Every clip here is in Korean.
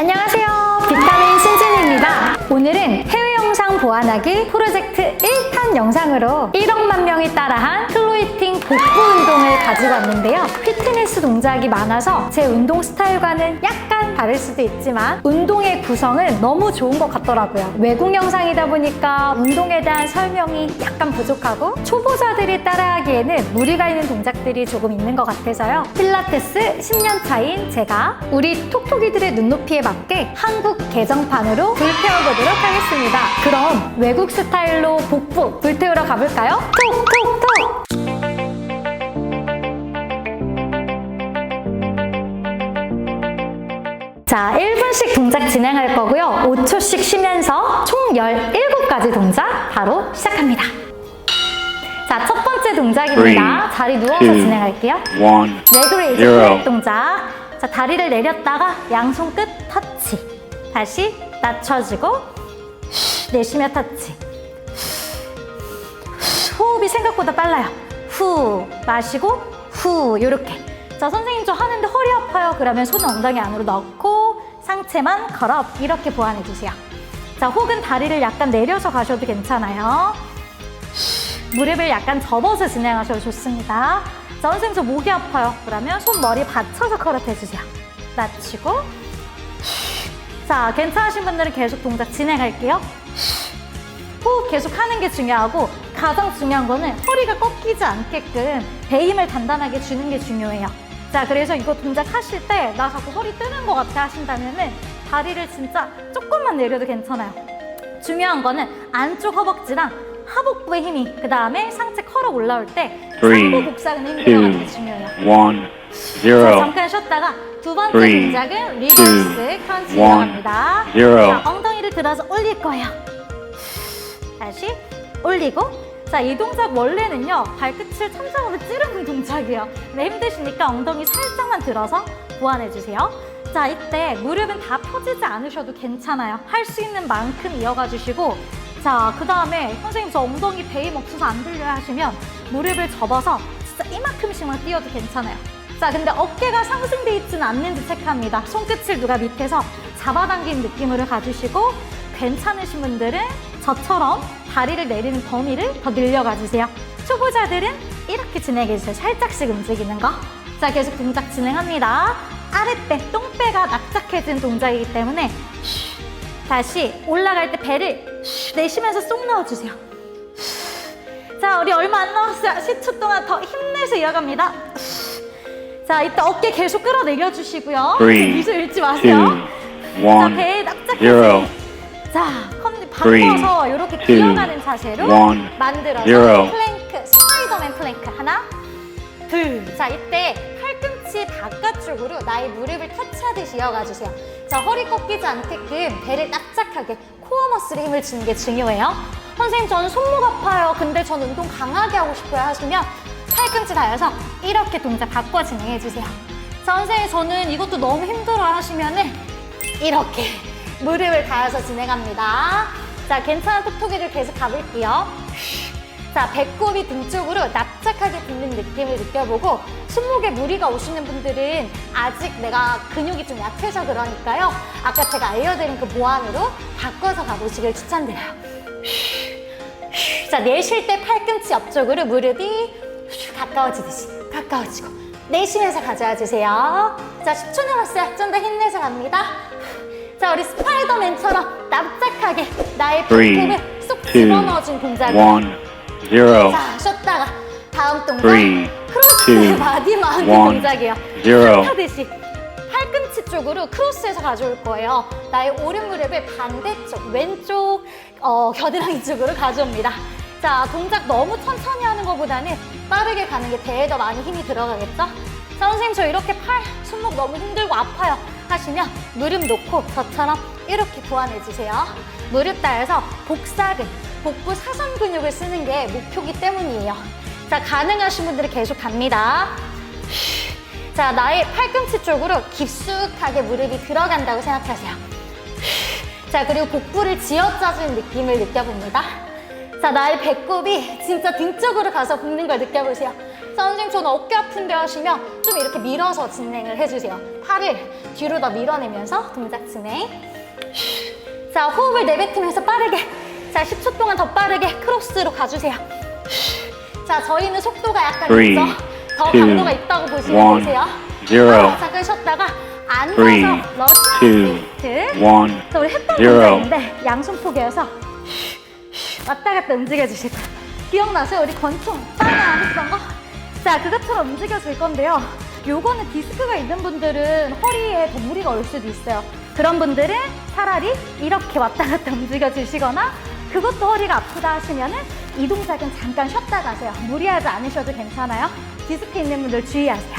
안녕하세요. 비타민 신진입니다. 오늘은 해외 영상 보완하기 프로젝트 1탄 영상으로 1억만 명이 따라한 클로이팅 복부 운동을 가지고 왔는데요. 피트니스 동작이 많아서 제 운동 스타일과는 약간 다를 수도 있지만 운동의 구성은 너무 좋은 것 같더라고요. 외국 영상이다 보니까 운동에 대한 설명이 약간 부족하고 초보자들이 따라하기에는 무리가 있는 동작들이 조금 있는 것 같아서요. 필라테스 10년 차인 제가 우리 톡톡이들의 눈높이에 맞게 한국 개정판으로 불태워보도록 하겠습니다. 그럼 외국 스타일로 복부 불태우러 가볼까요? 톡톡 자, 1분씩 동작 진행할 거고요. 5초씩 쉬면서 총 17가지 동작 바로 시작합니다. 자, 첫 번째 동작입니다. 자리 누워서 진행할게요. 레그레이즈 zero. 플랫 동작. 자, 다리를 내렸다가 양손 끝 터치. 다시 낮춰지고 쉬, 내쉬며 터치. 쉬, 호흡이 생각보다 빨라요. 후 마시고 후 요렇게. 자, 선생님 저 하는데 허리 아파요. 그러면 손 엉덩이 안으로 넣고 상체만 걸업 이렇게 보완해 주세요. 자, 혹은 다리를 약간 내려서 가셔도 괜찮아요. 무릎을 약간 접어서 진행하셔도 좋습니다. 자, 선생님 저 목이 아파요. 그러면 손 머리 받쳐서 컬업 해주세요. 낮추고 자, 괜찮으신 분들은 계속 동작 진행할게요. 호흡 계속 하는 게 중요하고 가장 중요한 거는 허리가 꺾이지 않게끔 배힘을 단단하게 주는 게 중요해요. 자, 그래서 이거 동작 하실 때 나 자꾸 허리 뜨는 것 같아 하신다면은 다리를 진짜 조금만 내려도 괜찮아요. 중요한 거는 안쪽 허벅지랑 하복부의 힘이 그 다음에 상체 컬업 올라올 때 Three, 상부 복사근 힘 들어가는 게 two, 중요해요. one, 자, zero, 잠깐 쉬었다가 두 번째 Three, 동작은 리버스 two, 크런치 one, 들어갑니다. zero. 자, 엉덩이를 들어서 올릴 거예요. 다시 올리고 자, 이 동작 원래는요, 발끝을 천장으로 찌르는 동작이에요. 근데 힘드시니까 엉덩이 살짝만 들어서 보완해주세요. 자, 이때 무릎은 다 펴지지 않으셔도 괜찮아요. 할 수 있는 만큼 이어가 주시고, 자, 그 다음에 선생님 저 엉덩이 배임 없어서 안 들려요 하시면 무릎을 접어서 진짜 이만큼씩만 띄워도 괜찮아요. 자, 근데 어깨가 상승돼 있지는 않는지 체크합니다. 손끝을 누가 밑에서 잡아당기는 느낌으로 가주시고, 괜찮으신 분들은 저처럼 다리를 내리는 범위를 더 늘려가 주세요. 초보자들은 이렇게 진행해 주세요. 살짝씩 움직이는 거. 자, 계속 동작 진행합니다. 아랫배, 똥배가 납작해진 동작이기 때문에 쉬, 다시 올라갈 때 배를 쉬, 내쉬면서 쏙 넣어주세요. 쉬. 자, 우리 얼마 안 남았어요. 10초 동안 더 힘내서 이어갑니다. 쉬. 자, 이때 어깨 계속 끌어내려 주시고요. 미소 잃지 마세요. 자, 배에 zero. 자, 바꿔서 이렇게 기어가는 자세로 one, 만들어서 zero. 플랭크, 스파이더맨 플랭크 하나, 둘. 자, 이때 팔꿈치 바깥쪽으로 나의 무릎을 터치하듯이 이어가 주세요. 자, 허리 꺾이지 않게끔 배를 납작하게 코어 머슬에 힘을 주는 게 중요해요. 선생님, 저는 손목 아파요. 근데 전 운동 강하게 하고 싶어요 하시면 팔꿈치 닿아서 이렇게 동작 바꿔 진행해 주세요. 자, 선생님, 저는 이것도 너무 힘들어 하시면은 이렇게 무릎을 닿아서 진행합니다. 자, 괜찮은 톡톡이를 계속 가볼게요. 자, 배꼽이 등 쪽으로 납작하게 붙는 느낌을 느껴보고 손목에 무리가 오시는 분들은 아직 내가 근육이 좀 약해서 그러니까요. 아까 제가 알려드린 그 보완으로 바꿔서 가보시길 추천드려요. 자, 내쉴 때 팔꿈치 옆쪽으로 무릎이 가까워지듯이 가까워지고 내쉬면서 가져와 주세요. 자, 10초 남았어요. 좀 더 힘내서 갑니다. 자, 우리 스파이더맨처럼 납작하게 나의 배꼽을 쏙 집어넣어준 zero, 자, 쉬었다가 다음 동작 크로스 바디 마운트 동작이에요. 하듯이 팔꿈치 쪽으로 크로스해서 가져올 거예요. 나의 오른 무릎을 반대쪽, 왼쪽 어, 겨드랑이 쪽으로 가져옵니다. 자, 동작 너무 천천히 하는 것보다는 빠르게 가는 게 배에 더 많이 힘이 들어가겠죠? 자, 선생님 저 이렇게 팔, 손목 너무 힘들고 아파요 하시면 무릎 놓고 저처럼 이렇게 보완해 주세요. 무릎 따라서 복사근, 복부 사선 근육을 쓰는 게 목표기 때문이에요. 자, 가능하신 분들은 계속 갑니다. 자, 나의 팔꿈치 쪽으로 깊숙하게 무릎이 들어간다고 생각하세요. 자, 그리고 복부를 쥐어짜주는 느낌을 느껴봅니다. 자, 나의 배꼽이 진짜 등 쪽으로 가서 붙는 걸 느껴보세요. 자, 선생님 저는 어깨 아픈데 하시면 좀 이렇게 밀어서 진행을 해주세요. 팔을 뒤로 더 밀어내면서 동작 진행. 자, 호흡을 내뱉으면서 빠르게. 자, 10초 동안 더 빠르게 크로스로 가주세요. 자, 저희는 속도가 약간 Three, 있죠? 더 two, 강도가 있다고 보시면 one, 되세요. zero. 아, 잠깐 쉬었다가 앉아서 Three, 러시아 two, one, 자, 우리 했던 zero. 동작인데 양손 포개어서 왔다 갔다 움직여주실 거예요. 기억나세요? 우리 권총 빵야 했던 거? 자, 그것처럼 움직여줄 건데요. 요거는 디스크가 있는 분들은 허리에 더 무리가 올 수도 있어요. 그런 분들은 차라리 이렇게 왔다 갔다 움직여 주시거나 그것도 허리가 아프다 하시면은 이 동작은 잠깐 쉬었다 가세요. 무리하지 않으셔도 괜찮아요. 디스크 있는 분들 주의하세요.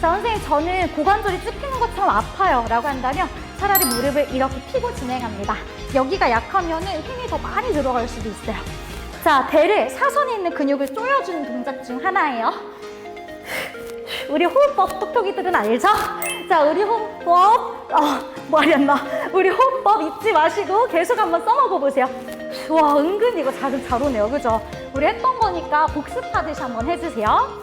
자, 선생님, 저는 고관절이 찝히는 것처럼 아파요. 라고 한다면 차라리 무릎을 이렇게 펴고 진행합니다. 여기가 약하면은 힘이 더 많이 들어갈 수도 있어요. 자, 배를 사선에 있는 근육을 조여주는 동작 중 하나예요. 우리 호흡법 톡톡이들은 알죠? 자, 우리 호흡법, 어, 말이 안 나. 우리 호흡법 잊지 마시고 계속 한번 써먹어 보세요. 와, 은근 이거 자극 잘 오네요. 그죠? 우리 했던 거니까 복습하듯이 한번 해주세요.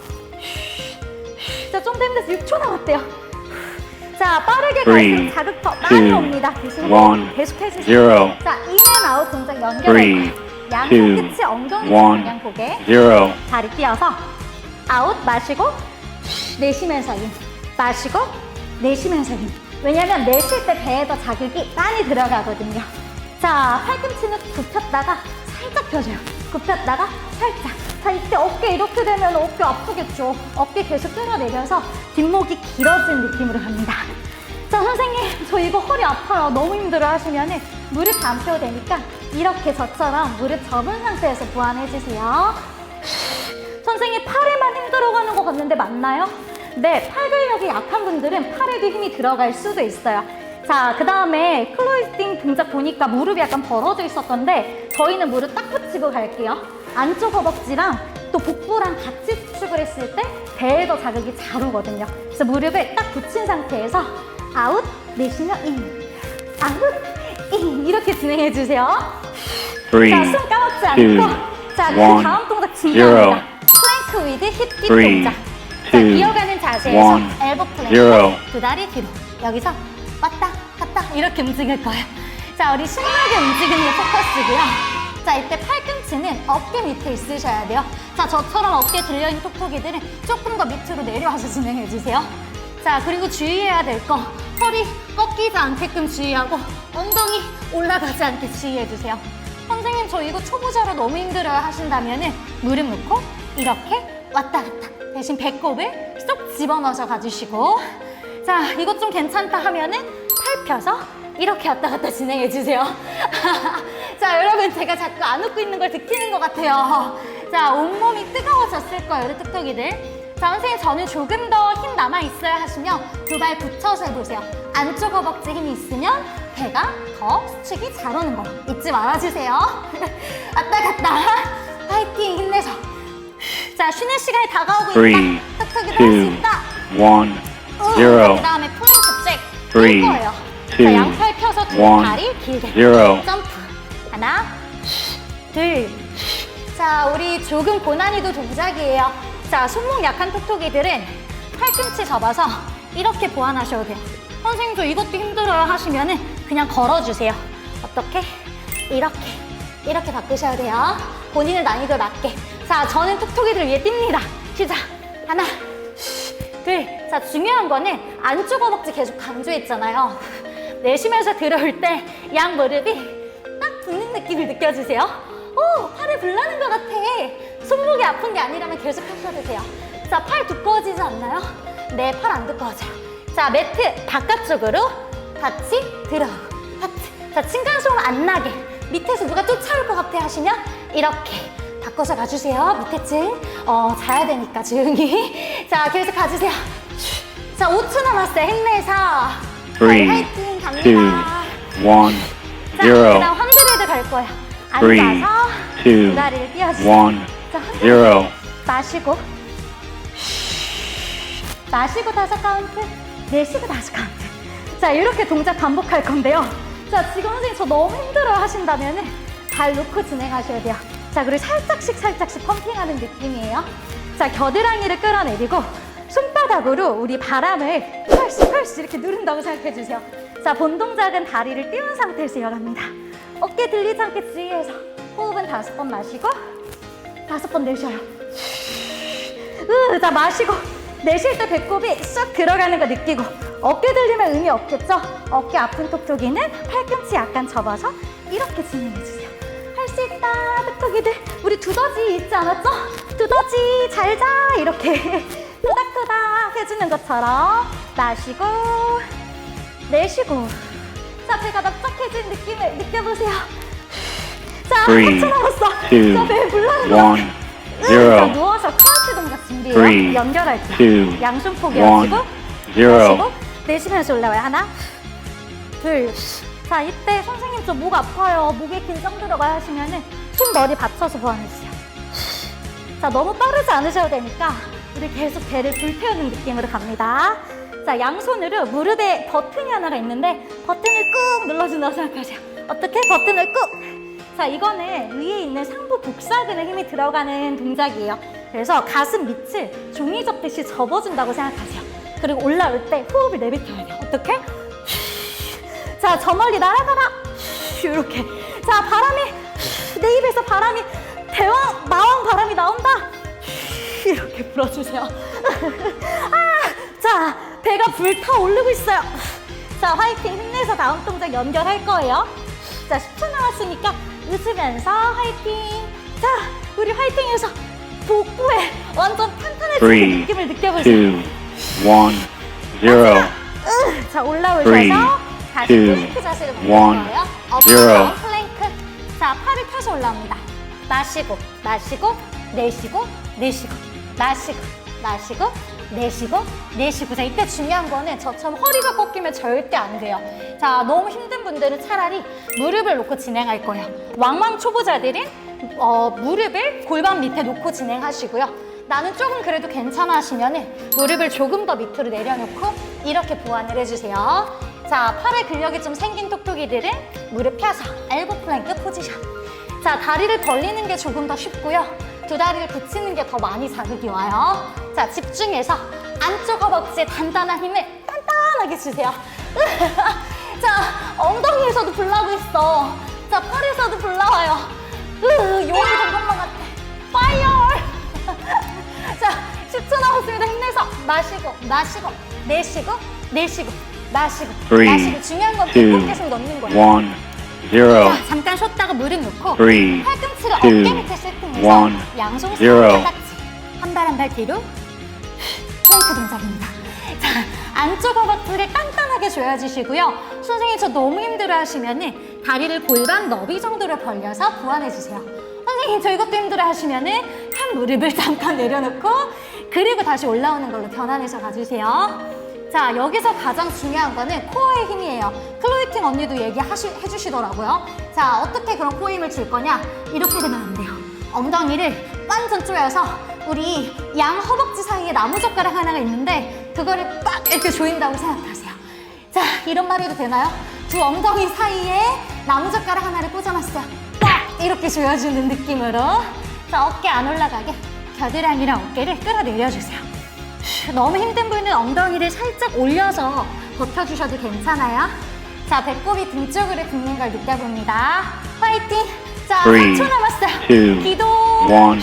자, 좀 더 힘들어서 6초 남았대요. 자, 빠르게 갈수록 자극 더 많이 옵니다. 대신 계속 해주세요. 자, 인앤아웃 동작 연결해. 양손 끝이 엉덩이 방향 보게. zero. 다리 띄어서 아웃 마시고 내쉬면서 인 마시고 내쉬면서 인. 왜냐면 내쉴 때 배에 더 자극이 많이 들어가거든요. 자 팔꿈치는 굽혔다가 살짝 펴줘요. 굽혔다가 살짝. 자 이때 어깨 이렇게 되면 어깨 아프겠죠. 어깨 계속 끌어내려서 뒷목이 길어진 느낌으로 갑니다. 자 선생님 저 이거 허리 아파요. 너무 힘들어 하시면은 무릎 안 펴도 되니까 이렇게 저처럼 무릎 접은 상태에서 보완해 주세요 선생님 팔에만 힘 들어가는 것 같는데 맞나요? 네, 팔 근력이 약한 분들은 팔에도 힘이 들어갈 수도 있어요. 자, 그 다음에 클로이스팅 동작 보니까 무릎이 약간 벌어져 있었던데 저희는 무릎 딱 붙이고 갈게요. 안쪽 허벅지랑 또 복부랑 같이 수축을 했을 때 배에 더 자극이 잘 오거든요. 그래서 무릎을 딱 붙인 상태에서 아웃, 내쉬며 인, 아웃, 인 이렇게 진행해 주세요. Three, 자, 숨 까먹지 않고. 자, 그 다음 동작. 중요합니다. 플랭크 위드 힙 딥 동작. 자, 이어가는 자세에서 엘보 플랭크. 두 다리 뒤로. 여기서 왔다 갔다 이렇게 움직일 거예요. 자, 우리 신나게 움직이는 게 포커스고요. 자, 이때 팔꿈치는 어깨 밑에 있으셔야 돼요. 자, 저처럼 어깨 들려있는 톡톡이들은 조금 더 밑으로 내려와서 진행해 주세요. 자, 그리고 주의해야 될 거. 허리 꺾이지 않게끔 주의하고 엉덩이 올라가지 않게 주의해 주세요. 선생님, 저 이거 초보자로 너무 힘들어요 하신다면 은 무릎 놓고 이렇게 왔다 갔다. 대신 배꼽을 쏙 집어넣어서 가주시고. 자, 이것 좀 괜찮다 하면은 팔 펴서 이렇게 왔다 갔다 진행해 주세요. 자, 여러분 제가 자꾸 안 웃고 있는 걸 느끼는 것 같아요. 자, 온몸이 뜨거워졌을 거예요, 우리 뚝뚝이들. 자, 선생님 저는 조금 더 힘 남아 있어야 하시면 두 발 붙여서 해보세요. 안쪽 허벅지 힘이 있으면 배가 더 수축이 잘 오는 거 잊지 말아주세요. 왔다 갔다. 파이팅 힘내서. 자, 쉬는 시간이 다가오고 있다. 뚝뚝이들 할수 two, 있다. one, 그 zero, 다음에 플랭크 잭. Three, 할 거예요. two, 자, 양팔 펴서 두 다리 길게. zero. 점프. 하나, 둘. 자, 우리 조금 고난이도 동작이에요. 자, 손목 약한 톡톡이들은 팔꿈치 접어서 이렇게 보완하셔도 돼요. 선생님, 저 이것도 힘들어요 하시면은 그냥 걸어주세요. 어떻게? 이렇게. 이렇게 바꾸셔야 돼요. 본인의 난이도에 맞게. 자, 저는 톡톡이들 위해 뜁니다. 시작. 하나, 둘. 자, 중요한 거는 안쪽 허벅지 계속 강조했잖아요. 내쉬면서 들어올 때 양 무릎이 딱 붙는 느낌을 느껴주세요. 오, 팔이 불나는 아. 아픈 게 아니라면 계속 돼요. 자, 팔 두꺼워지지 않나요? 네, 팔 안 두꺼워져요. 자, 매트 바깥쪽으로 같이 들어오고, 하트. 자, 층간소음 안 나게. 밑에서 누가 쫓아올 것 같아 하시면 이렇게 바꿔서 가주세요. 밑에 층. 어, 자야 되니까 조용히. 자, 계속 가주세요. 자, 5초 남았어요. 힘내서. Three, 화이팅 갑니다. two, one, 자, zero. 그다음 환드레드 갈 거예요. Three, 앉아서 two, 두 다리를 띄워주세요. one, 자, 환드레드 zero. 마시고 마시고 다섯 카운트 내쉬고 다섯 카운트 자 이렇게 동작 반복할 건데요 자 지금 선생님 저 너무 힘들어 하신다면은 발 놓고 진행하셔야 돼요 자 그리고 살짝씩 살짝씩 펌핑하는 느낌이에요 자, 겨드랑이를 끌어내리고 손바닥으로 우리 바람을 펄스 펄스 이렇게 누른다고 생각해 주세요. 자, 본 동작은 다리를 띄운 상태에서 이어갑니다. 어깨 들리지 않게 주의해서 호흡은 다섯 번 마시고 다섯 번 내쉬어요. 으, 자, 마시고 내쉴 때 배꼽이 쑥 들어가는 거 느끼고 어깨 들리면 의미 없겠죠? 어깨 아픈 톡 쪽이는 팔꿈치 약간 접어서 이렇게 진행해 주세요. 할 수 있다, 톡톡이들. 우리 두더지 있지 않았죠? 두더지 잘 자 이렇게 토닥토닥 해주는 것처럼 마시고 내쉬고 자 배가 납작해진 느낌을 느껴보세요. 자, Three, 3초 남았어. two, 자, 배 불러는 거. one, 자, zero, 누워서 크런치 동작 준비해요. 연결할 때. 양손 one, 하시고 내쉬면서 올라와요. 하나, 둘. 자, 이때 선생님 저 목 아파요. 목에 긴장 들어가요 하시면은 손 머리 받쳐서 보완해주세요. 자, 너무 빠르지 않으셔도 되니까 우리 계속 배를 불태우는 느낌으로 갑니다. 자, 양손으로 무릎에 버튼이 하나가 있는데 버튼을 꾹 눌러준다고 생각하세요. 어떻게? 버튼을 꾹! 자, 이거는 위에 있는 상부 복사근에 힘이 들어가는 동작이에요. 그래서 가슴 밑을 종이 접듯이 접어준다고 생각하세요. 그리고 올라올 때 호흡을 내뱉어야 돼요. 어떻게? 자, 저 멀리 날아가라. 이렇게. 자, 바람이 내 입에서 바람이 대왕 마왕 바람이 나온다. 이렇게 불어주세요. 아, 자, 배가 불타 오르고 있어요. 자, 화이팅 힘내서 다음 동작 연결할 거예요. 자, 10초 남았으니까 웃으면서 화이팅. 자, 우리 화이팅해서 복부에 완전 탄탄해지는 Three, 느낌을 느껴보세요. two, one, zero. 으, 자 올라오셔서 다시 two, 플랭크 자세로 one, 만들 거예요. zero. 엎드려 플랭크. 자 팔을 펴서 올라옵니다. 마시고 마시고 내쉬고 내쉬고 마시고 마시고 내쉬고 내쉬고. 자 이때 중요한 거는 저처럼 허리가 꺾이면 절대 안 돼요. 자 너무 힘든 분들은 차라리 무릎을 놓고 진행할 거예요. 왕왕 초보자들은 어, 무릎을 골반 밑에 놓고 진행하시고요. 나는 조금 그래도 괜찮아 하시면은 무릎을 조금 더 밑으로 내려놓고 이렇게 보완을 해주세요. 자, 팔에 근력이 좀 생긴 톡톡이들은 무릎 펴서 엘보 플랭크 포지션. 자, 다리를 벌리는 게 조금 더 쉽고요. 두 다리를 붙이는 게 더 많이 자극이 와요. 자, 집중해서 안쪽 허벅지에 단단한 힘을 단단하게 주세요. 자, 엉덩이에서도 불나고 있어. 자, 팔에서도 불나와요. 으, 용이 잠깐만 같아. 파이어! 자, 10초 남았습니다. 힘내서 마시고, 마시고, 내쉬고, 내쉬고, 마시고, 마시고. 중요한 건 two, 배꼽 계속 넣는 거예요. Zero. 자, 잠깐 쉬었다가 무릎 놓고 Three, 팔꿈치를 two, 어깨 밑에 세팅해서 one, 양손 zero. 손바닥지 한발 한 발 뒤로 플랭크 동작입니다. 자, 안쪽 허벅지를 단단하게 조여주시고요. 선생님 저 너무 힘들어 하시면은 다리를 골반 너비 정도로 벌려서 보완해주세요. 선생님 저 이것도 힘들어 하시면은 한 무릎을 잠깐 내려놓고 그리고 다시 올라오는 걸로 변환해서 가주세요. 자 여기서 가장 중요한 거는 코어의 힘이에요. 클로이팅 언니도 얘기하시 해주시더라고요. 자 어떻게 그런 코어 힘을 줄 거냐? 이렇게 되면 안 돼요. 엉덩이를 완전 조여서 우리 양 허벅지 사이에 나무젓가락 하나가 있는데 그거를 빡 이렇게 조인다고 생각하세요. 자 이런 말 해도 되나요? 두 엉덩이 사이에 나무젓가락 하나를 꽂아놨어요. 빡 이렇게 조여주는 느낌으로 자 어깨 안 올라가게 겨드랑이랑 어깨를 끌어내려주세요. 너무 힘든 분은 엉덩이를 살짝 올려서 버텨주셔도 괜찮아요. 자, 배꼽이 등 쪽으로 굽는 걸 느껴봅니다. 화이팅! 자, Three, 3초 남았어요. two, 기도. one,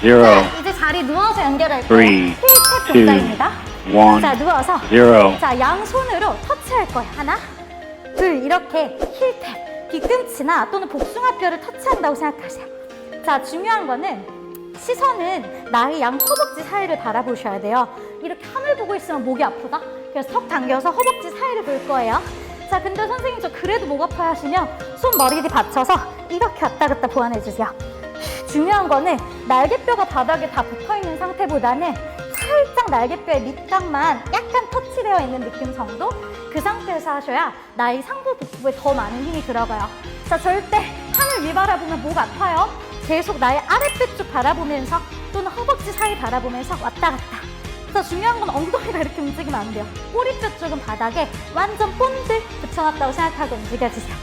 zero. 자, 이제 자리 누워서 연결할 거예요. Three, 힐탭 two, 동작입니다. 자, 누워서. zero. 자, 양손으로 터치할 거예요. 하나, 둘, 이렇게 힐탭. 뒤꿈치나 또는 복숭아뼈를 터치한다고 생각하세요. 자, 중요한 거는 시선은 나의 양 허벅지 사이를 바라보셔야 돼요. 이렇게 하늘 보고 있으면 목이 아프다? 그래서 턱 당겨서 허벅지 사이를 볼 거예요. 자, 근데 선생님 저 그래도 목 아파 하시면 손 머리 뒤 받쳐서 이렇게 왔다 갔다 보완해 주세요. 중요한 거는 날개뼈가 바닥에 다 붙어 있는 상태보다는 살짝 날개뼈의 밑각만 약간 터치되어 있는 느낌 정도? 그 상태에서 하셔야 나의 상부 복부에 더 많은 힘이 들어가요. 자, 절대 하늘 위 바라보면 목 아파요. 계속 나의 아랫배 쪽 바라보면서 또는 허벅지 사이 바라보면서 왔다 갔다. 자, 중요한 건 엉덩이가 이렇게 움직이면 안 돼요. 꼬리뼈 쪽은 바닥에 완전 본드 붙여놨다고 생각하고 움직여주세요.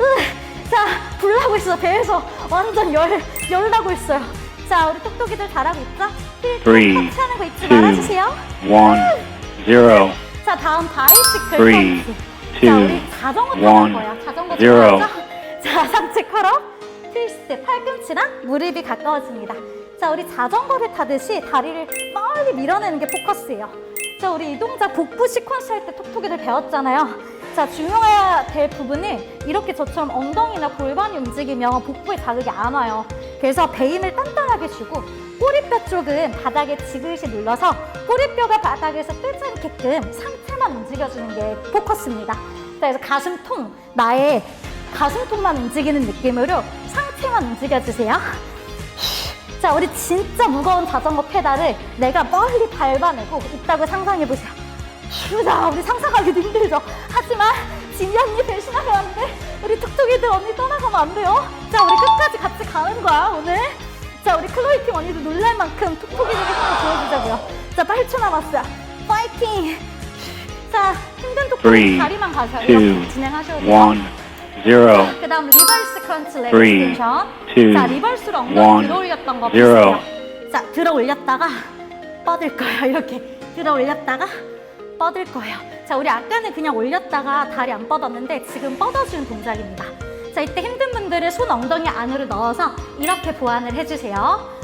으, 자, 불나고 있어. 배에서 완전 열, 열 나고 있어요. 자, 우리 똑똑이들 잘하고 있죠? Three, 힐 터치하는 거 잊지 말아주세요. one, zero, 자, 다음 바이시클 Three, 펀치. 자, two, 우리 자전거 타는 거야. 자전거 zero. 좋아하죠? 자, 상체 컬업, 트위스트, 팔꿈치랑 무릎이 가까워집니다. 자, 우리 자전거를 타듯이 다리를 멀리 밀어내는 게 포커스예요. 자, 우리 이 동작 복부 시퀀스 할 때 톡톡이들 배웠잖아요. 자, 중요해야 될 부분은 이렇게 저처럼 엉덩이나 골반이 움직이면 복부에 자극이 안 와요. 그래서 배 힘을 단단하게 주고 꼬리뼈 쪽은 바닥에 지그시 눌러서 꼬리뼈가 바닥에서 뜨지 않게끔 상체만 움직여주는 게 포커스입니다. 자, 그래서 가슴통, 나의 가슴통만 움직이는 느낌으로 상체만 움직여주세요. 자, 우리 진짜 무거운 자전거 페달을 내가 멀리 밟아내고 있다고 상상해보세요. 휴자, 우리 상상하기도 힘들죠. 하지만 진이 언니 배신하면 안 돼. 우리 톡톡이들 언니 떠나가면 안 돼요. 자, 우리 끝까지 같이 가는 거야, 오늘. 자, 우리 클로이 팀 언니도 놀랄 만큼 톡톡이들에게 힘을 보여주자고요. 자, 8초 남았어요. 파이팅! 자, 힘든 톡톡이 Three, 다리만 가셔요. two, 이렇게 진행하셔도 돼요. Zero, 그 다음 리버스 크런치 레그 Three, 스텐션 two, 자 리버스로 엉덩이 one, 들어 올렸던 거 zero. 보세요 자 들어 올렸다가 뻗을 거예요 이렇게 들어 올렸다가 뻗을 거예요 자 우리 아까는 그냥 올렸다가 다리 안 뻗었는데 지금 뻗어주는 동작입니다 자 이때 힘든 분들은 손 엉덩이 안으로 넣어서 이렇게 보완을 해주세요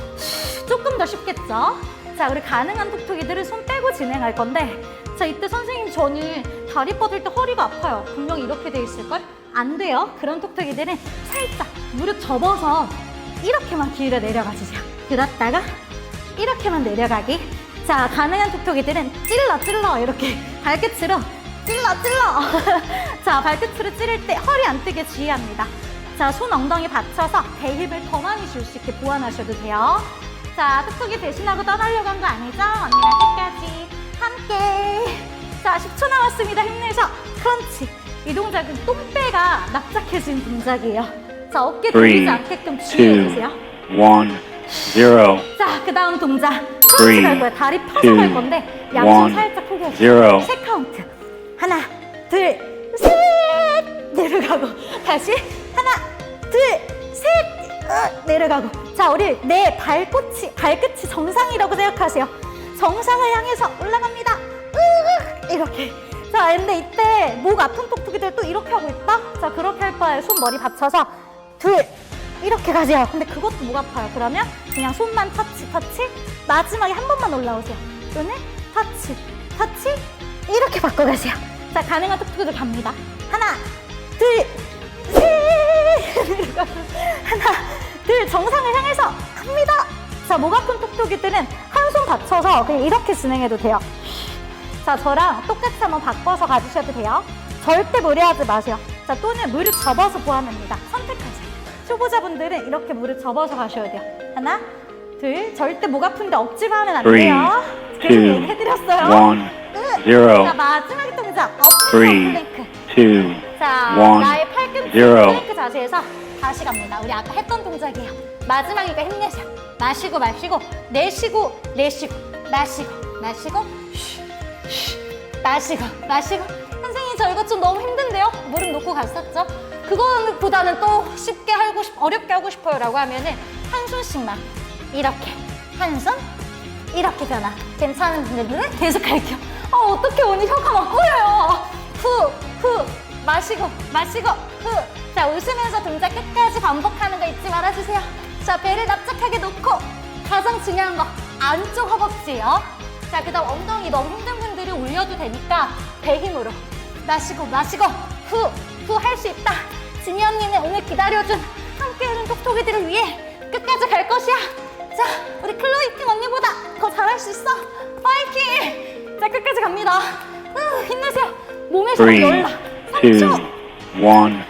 조금 더 쉽겠죠? 자, 우리 가능한 톡톡이들은 손 빼고 진행할 건데, 자, 이때 선생님 저는 다리 뻗을 때 허리가 아파요. 분명히 이렇게 돼 있을걸? 안 돼요. 그런 톡톡이들은 살짝 무릎 접어서 이렇게만 기울여 내려가 주세요. 들었다가 이렇게만 내려가기. 자, 가능한 톡톡이들은 찔러, 찔러. 이렇게 발끝으로 찔러, 찔러. 자, 발끝으로 찌를 때 허리 안 뜨게 주의합니다. 자, 손 엉덩이 받쳐서 대힙을 더 많이 줄 수 있게 보완하셔도 돼요. 자, 톡톡이 배신하고 떠나려고 한 거 아니죠? 언니랑 끝까지 함께. 자, 10초 남았습니다. 힘내서 크런치. 이 동작은 똥배가 납작해진 동작이에요. 자, 어깨 들리지 않게끔 주의해주세요. one, zero, 자, 그 다음 동작. Three, 갈 거예요. 다리 펴서 갈 건데, 양손 살짝 포개해주세요. 세 카운트. 하나, 둘, 셋! 내려가고. 다시. 하나, 둘, 셋! 어, 내려가고. 자, 우리 내 발꽃이, 발끝이 정상이라고 생각하세요. 정상을 향해서 올라갑니다. 으으, 이렇게. 자, 근데 이때 목 아픈 톡톡이들 또 이렇게 하고 있다? 자, 그렇게 할 바에 손 머리 받쳐서 둘, 이렇게 가세요. 근데 그것도 목 아파요. 그러면 그냥 손만 터치, 터치. 마지막에 한 번만 올라오세요. 또는 터치, 터치. 이렇게 바꿔가세요. 자, 가능한 톡톡이들 갑니다. 하나, 둘, 셋! 하나, 둘, 정상을 향해서 갑니다. 자, 목 아픈 톡톡이들은 한 손 받쳐서 그냥 이렇게 진행해도 돼요. 자, 저랑 똑같이 한번 바꿔서 가주셔도 돼요. 절대 무리하지 마세요. 자, 또는 무릎 접어서 보완합니다. 선택하세요. 초보자분들은 이렇게 무릎 접어서 가셔야 돼요. 하나, 둘, 절대 목 아픈데 억지로 하면 안 돼요. 얘기해드렸어요. one, 자, 마지막 동작, Three, 플랭크. 자, 나의 팔꿈치. 플랭크 자세에서 다시 갑니다. 우리 아까 했던 동작이에요. 마지막이니까 힘내세요. 마시고 마시고 내쉬고 내쉬고 마시고 마시고 마시고 마시고 선생님 저 이거 좀 너무 힘든데요? 무릎 놓고 갔었죠? 그거보다는 또 쉽게 하고 싶, 어렵게 하고 싶어요 라고 하면은 한 손씩만 이렇게 한 손 이렇게 변화. 괜찮은 분들은 계속 할게요. 아, 어떻게 오늘 혀가 막 꼬여요. 후, 후, 마시고, 마시고, 후. 자, 웃으면서 동작 끝까지 반복하는 거 잊지 말아주세요. 자, 배를 납작하게 놓고, 가장 중요한 거, 안쪽 허벅지요. 자, 그 다음 엉덩이 너무 힘든 분들은 올려도 되니까, 배 힘으로. 마시고, 마시고, 후, 후 할 수 있다. 진이 언니는 오늘 기다려준, 함께 해준 톡톡이들을 위해 끝까지 갈 것이야. 자, 우리 클로이 팀 언니보다 더 잘할 수 있어. 파이팅! 자, 끝까지 갑니다. 후, 힘내세요. 몸에 열라. two, 3초. one,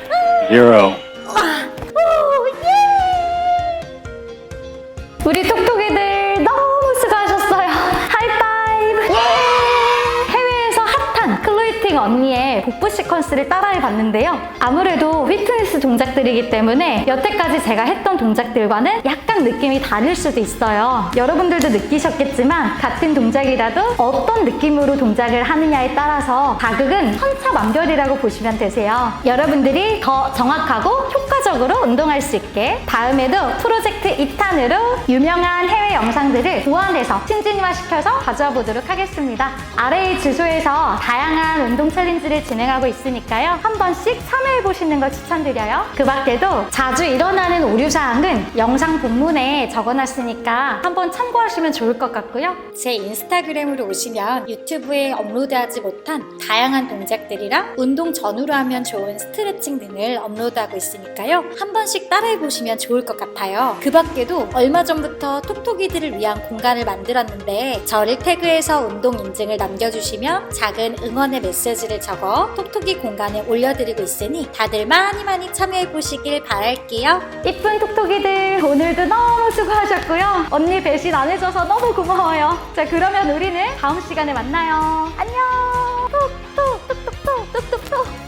zero. 오, 예! 우리 톡톡 클로이 복부 시퀀스를 따라해 봤는데요. 아무래도 피트니스 동작들이기 때문에 여태까지 제가 했던 동작들과는 약간 느낌이 다를 수도 있어요. 여러분들도 느끼셨겠지만 같은 동작이라도 어떤 느낌으로 동작을 하느냐에 따라서 자극은 천차만별이라고 보시면 되세요. 여러분들이 더 정확하고 효과적으로 운동할 수 있게 다음에도 프로젝트 2탄으로 유명한 해외 영상들을 보완해서 신진화시켜서 가져와 보도록 하겠습니다. 아래의 주소에서 다양한 운동 챌린지를 진행하고 있으니까요. 한 번씩 참여해 보시는 걸 추천드려요. 그 밖에도 자주 일어나는 오류사항은 영상 본문에 적어놨으니까 한번 참고하시면 좋을 것 같고요. 제 인스타그램으로 오시면 유튜브에 업로드하지 못한 다양한 동작들이랑 운동 전후로 하면 좋은 스트레칭 등을 업로드하고 있으니까요. 한 번씩 따라해 보시면 좋을 것 같아요. 그 밖에도 얼마 전부터 톡톡이들을 위한 공간을 만들었는데 저를 태그해서 운동 인증을 남겨주시면 작은 응원의 메시지를 적어 톡톡이 공간에 올려드리고 있으니 다들 많이 많이 참여해보시길 바랄게요. 이쁜 톡톡이들 오늘도 너무 수고하셨고요. 언니 배신 안 해줘서 너무 고마워요. 자 그러면 우리는 다음 시간에 만나요. 안녕! 톡톡 톡톡톡 톡톡톡